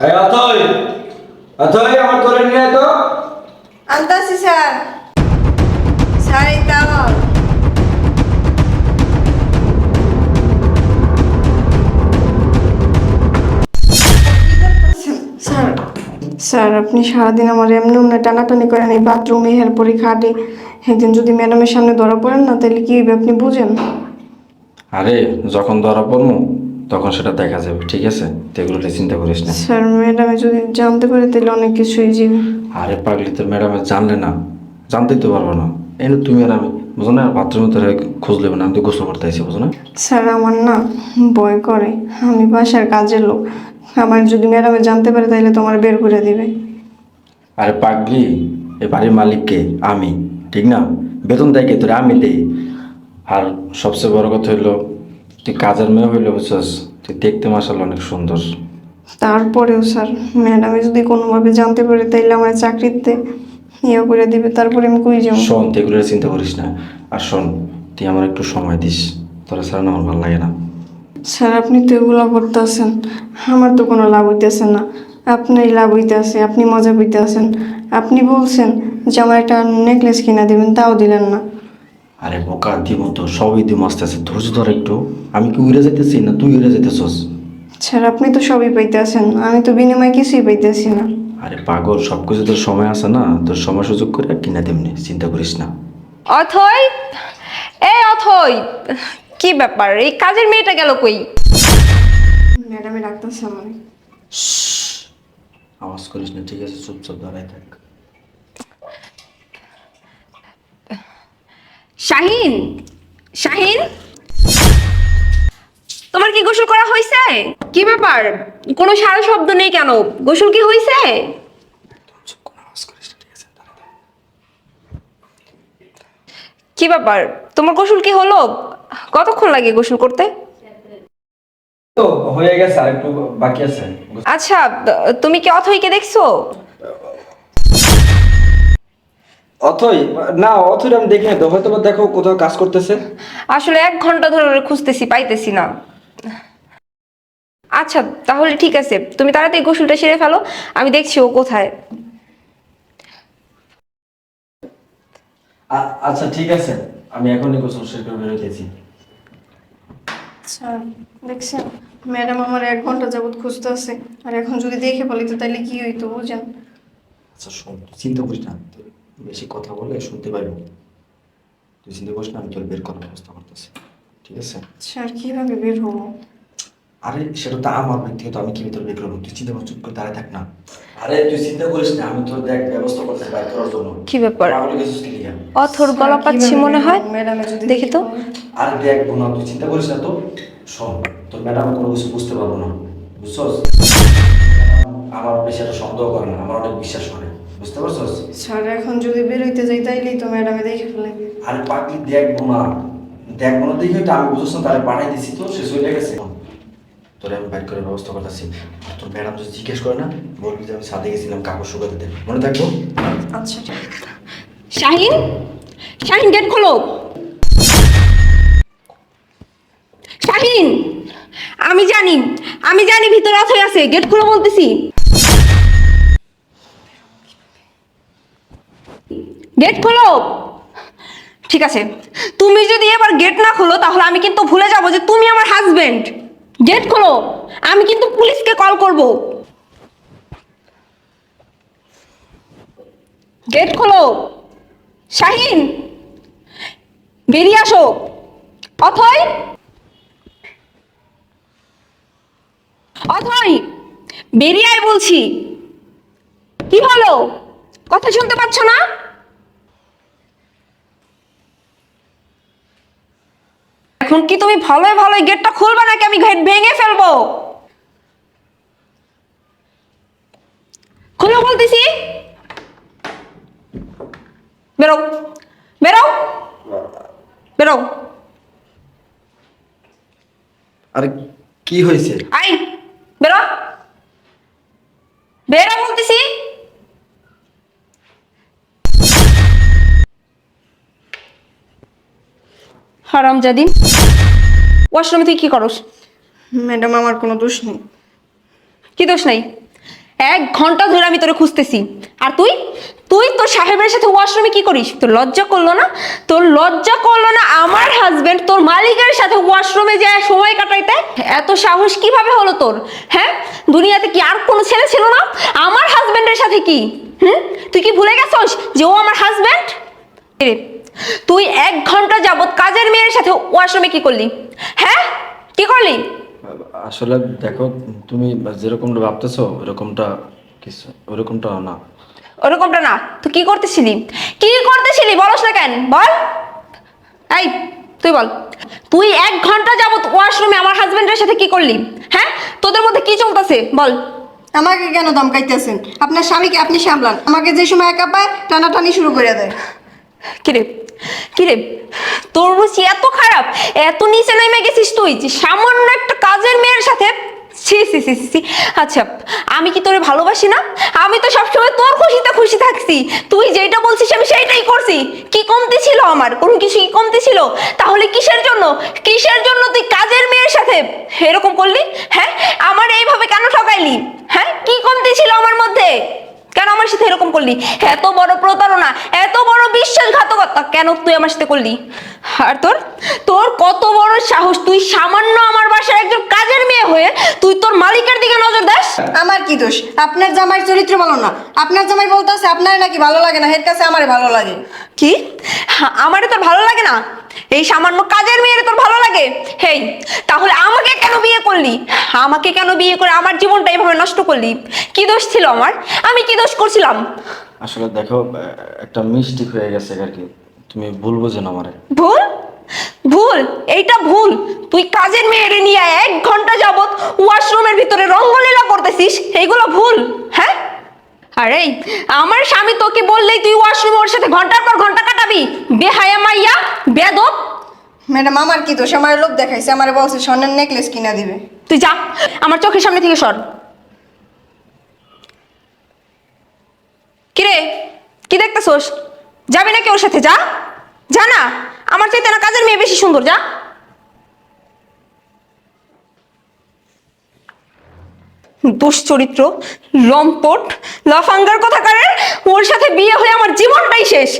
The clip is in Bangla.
এই অথই অথই আমার করে নিয়ে তো। আনতাছি স্যার। স্যার এই স্যার স্যার আপনি সারাদিন আমার এমনি অমনি টানাটানি করেন এই বাথরুমে হের পরে খাটে। একদিন যদি ম্যাডামের সামনে ধরা পড়েন না তাহলে কি আপনি বুঝেন? আরে যখন ধরা পড়ব তখন সেটা দেখা যাবে ঠিক আছে? তো এগুলো নিয়ে চিন্তা করিস না। স্যার ম্যাডামে যদি জানতে পারে তাহলে অনেক কিছুই যাবে আরে পাগলি তোর ম্যাডামে জানলে না জানতেই তো পারব না। এই না তুমি আর আমি বুঝো না বাথরুমে তোর খোঁজ নেবে না আমি তো গোসল করতে আইসি বুঝো না? স্যার আমার না ভয় করে আমি বাসার কাজের লোক। আমার যদি ম্যাডামে জানতে পারে তাহলে তোমার বের করে দিবে। আরে পাগলি এই বাড়ির মালিককে আমি ঠিক না? বেতন দেয় কে তোরে? আমি দেই। আর সবচেয়ে বড় কথা হইল তুই কাজের মেয়ে হইলে বুঝছস তুই দেখতে মাসাল অনেক সুন্দর। তারপরেও স্যার ম্যাডামে যদি কোনোভাবে জানতে পারে তাইলে আমার চাকরিতে ইয়ে করে দিবে তারপরে আমি কই যাব? শোন তুই এগুলো চিন্তা করিস না। আর শোন তুই আমার একটু সময় দিস। তোরা না আমার ভালো লাগে না। স্যার আপনি তো এগুলো করতেছেন। আমার তো কোনো লাভ হইতেছে না। আপনারই লাভ হইতে হইতেছে আপনি মজা পেতেছেন আপনি বলছেন যে আমার একটা নেকলেস কিনা দেবেন তাও দিলেন না। আরে বোকা দিব তো সবই দিব আস্তে আস্তে ধৈর্য ধর একটু। আমি কি উড়ে যেতেছি না তুই উড়ে যেতেছস স্যার আপনি তো সবই পাইতেছেন আমি তো বিনিময়ে কিছুই পাইতেছি না। আরে পাগল সব কিছু তোর সময় আছে না তোর সময় সুযোগ করে কিনা তেমনি চিন্তা করিস না। অথই এ অথই কি ব্যাপার এই কাজের মেয়েটা গেল কই? ম্যাডামে ডাকতেছে আমার আওয়াজ করিস না ঠিক আছে চুপচাপ দাঁড়ায় থাক শাহিন শাহিন? তোমার কি গোসল করা হয়েছে কি ব্যাপার? কোনো সারা শব্দ নেই কেন? গোসল কি হয়েছে। কি ব্যাপার? তোমার গোসল কি হলো? কতক্ষণ লাগে গোসল করতে? তো হয়ে গেছে আর একটু বাকি আছে। আচ্ছা তুমি কি অথইকে দেখছ? অথই না অথই আমি দেখি না তো হয়তো বা দেখো কোথাও কাজ করতেছে। আসলে এক ঘণ্টা ধরে ওরে খুঁজতেছি পাইতেছি না। আচ্ছা তাহলে ঠিক আছে তুমি তাড়াতাড়ি গোসলটা সেরে ফেলো আমি দেখছি ও কোথায়। আচ্ছা ঠিক আছে আমি এখনই গোসল শেষ করে বেরোতেছি। স্যার দেখছেন ম্যাডাম আমার এক ঘণ্টা যাবত খুঁজতেছে আর এখন যদি দেখে বলি তো তাহলে কি হইতো বুঝেন। আচ্ছা শোন চিন্তা করিস না। বেশি কথা বলে শুনতে পারব। তুই চিন্তা করিস না আমি তোর বের করার ব্যবস্থা করতেছি। ঠিক আছে? স্যার কীভাবে বের হব? আরে সেটা তো আমার ব্যক্তিগত আমি কি তোর বের করব? তুই চিন্তা কর চুপ করে দাঁড়ায় থাক না। আরে তুই চিন্তা করিস না আমি তোর দেখ ব্যবস্থা করতে বাইর করার জন্য। কি ব্যাপার? অথর গলা পাচ্ছি মনে হয়? ম্যাডামে যদি দেখি তো। আর দেখ বোনা তুই চিন্তা করিস না তো। শোন তোর ম্যাডাম কোনো কিছু বুঝতে পারব না। বুঝছস? আমার বেশি একটা সন্দেহ করে না আমার অনেক বিশ্বাস করে। বুঝতে পারছস? স্যার এখন যদি বের হইতে যাই তাইলেই তো ম্যাডামে দেখে ফেলে। আরে পাগলি দেখব না। দেখব না দেখে তো আমি বুঝছ না তাহলে পাঠাই দিছি তো সে চলে গেছে। তোরে আমি বাইর করে ব্যবস্থা করতেছি। তোর ম্যাডাম যদি জিজ্ঞেস করে না বলবি যে আমি সাথে গেছিলাম কাগজ শুকাতে দেবে মনে থাকব? আচ্ছা শাহিন? শাহিন গেট খোলো। শাহিন আমি জানি আমি জানি ভিতরে আছে গেট খুলো বলতেছি। গেট খোলো। ঠিক আছে। তুমি যদি এবার গেট না খোলো, তাহলে আমি কিন্তু ভুলে যাব যে তুমি আমার হাজবেন্ড গেট খোলো। আমি কিন্তু পুলিশকে কল করব। গেট খোলো। শাহিন, বেরিয়ে আসো। অথয় অথই, বেরিয়ে বলছি। কি হলো? কথা শুনতে পাচ্ছ না? এখন কি তুমি ভালোই ভালোই গেটটা খুলবে নাকি আমি গেট ভেঙে ফেলব? খুলো বলতেছি। বেরো। বেরো। বেরো। আরে কি হয়েছে? আই বেরো। বেরো। বলতেছি হারাম জাদি। ওয়াশরুমে তুই কি করস? ম্যাডাম আমার কোনো দোষ নেই। কি দোষ নাই? এক ঘণ্টা ধরে আমি তোরে খুঁজতেছি। আর তুই? তুই তোর সাহেবের সাথে ওয়াশরুমে কি করিস? তোর লজ্জা করল না? তোর লজ্জা করল না আমার হাজবেন্ড তোর মালিকের সাথে ওয়াশরুমে যায় সময় কাটাইতে? এত সাহস কীভাবে হলো তোর? হ্যাঁ? দুনিয়াতে কি আর কোনো ছেলে ছিল না? আমার হাজবেন্ডের সাথে কি? হুম? তুই কি ভুলে গেছস যে ও আমার হাজবেন্ড তুই এক ঘণ্টা যাবত কাজের মেয়ের সাথে ওয়াশরুমে কি করলি? হ্যাঁ? কি করলি? আসলে দেখো তুমি যেরকমটা ভাবতেছো ওরকমটা কিছু ওরকমটা না। ওরকমটা না? তুই কি করতেছিলি? কি করতেছিলি? বলস না কেন? বল। এই তুই বল। তুই এক ঘণ্টা যাবত ওয়াশরুমে আমার হাজবেন্ডের সাথে কি করলি? হ্যাঁ? তোদের মধ্যে কি চলতেছে? বল। আমাকে কেন ধমকাইতেছেন? আপনার স্বামীকে আপনি সামলান। আমাকে যে সময় একা পায় টানাটানি শুরু করে দেয়। কিরে কিরে তোর রুচি এত খারাপ এত নিচে নেমে গেছিস তুই সামান্য একটা কাজের মেয়ের সাথে? ছি, ছি আচ্ছা আমি কি তোরে ভালোবাসি না? আমি তো সবসময় তোর খুশিতে খুশি থাকছি। তুই যেটা বলছিস আমি সেইটাই করছি। কি কমতি ছিল আমার? কোনো কিছু কি কমতি ছিল? তাহলে কিসের জন্য? কিসের জন্য তুই কাজের মেয়ের সাথে এরকম করলি? হ্যাঁ আমার এইভাবে কেন ঠকাইলি? হ্যাঁ কি কমতি ছিল আমার মধ্যে? কেন আমার সাথে এরকম করলি? এত বড় প্রতারণা এত বড় বিশ্বাসঘাতকতা কেন তুই আমার সাথে করলি? আর তোর? তোর কত বড় সাহস তুই সামান্য আমার বাসার একজন কাজের মেয়ে হয়ে তুই তোর মালিকের দিকে নজর দাস? আমার কি দোষ? আপনার জামাই চরিত্র ভালো না। আপনার জামাই বলতেছে আপনার নাকি ভালো লাগে না? এর কাছে আমার ভালো লাগে। কি? হা, আমারে তোর ভালো লাগে না? এই সামান্য কাজের মেয়ের তোর ভালো লাগে? হেই তাহলে বিয়ে করলি? আমাকে কেন বিয়ে করে আমার জীবনটা এভাবে নষ্ট করলি? কি দোষ ছিল আমার? আমি কি দোষ করছিলাম? আসলে দেখো একটা মিস্টেক হয়ে গেছে আর কি। তুমি ভুল বোঝো না আমারে। ভুল? ভুল? এইটা ভুল। তুই কাজের মেয়েরে নিয়ে এক ঘণ্টা যাবত ওয়াশরুমের ভিতরে রঙ্গলীলা করতেছিস এইগুলো ভুল হ্যাঁ? আরে আমার স্বামী তোকে বললেই তুই ওয়াশরুমে ওর সাথে ঘণ্টার পর ঘণ্টা কাটাবি। বেহায়া মাইয়া বেদব। ম্যাডাম, আমার কি দোষ? আমার লোভ দেখাইছে, আমার বলছে স্বর্ণের নেকলেস কিনা দিবে। তুই যা, আমার চোখের সামনে থেকে সর। কিরে, কি দেখতেছোস? যাবি নাকি ওর সাথে? যা যা না, আমার চাইতে না কাজের মেয়ে বেশি সুন্দর, যা। দুশ্চরিত্র, লম্পট, লাফাঙ্গার কথা কারের ওর সাথে বিয়ে হয়ে আমার জীবনটাই শেষ।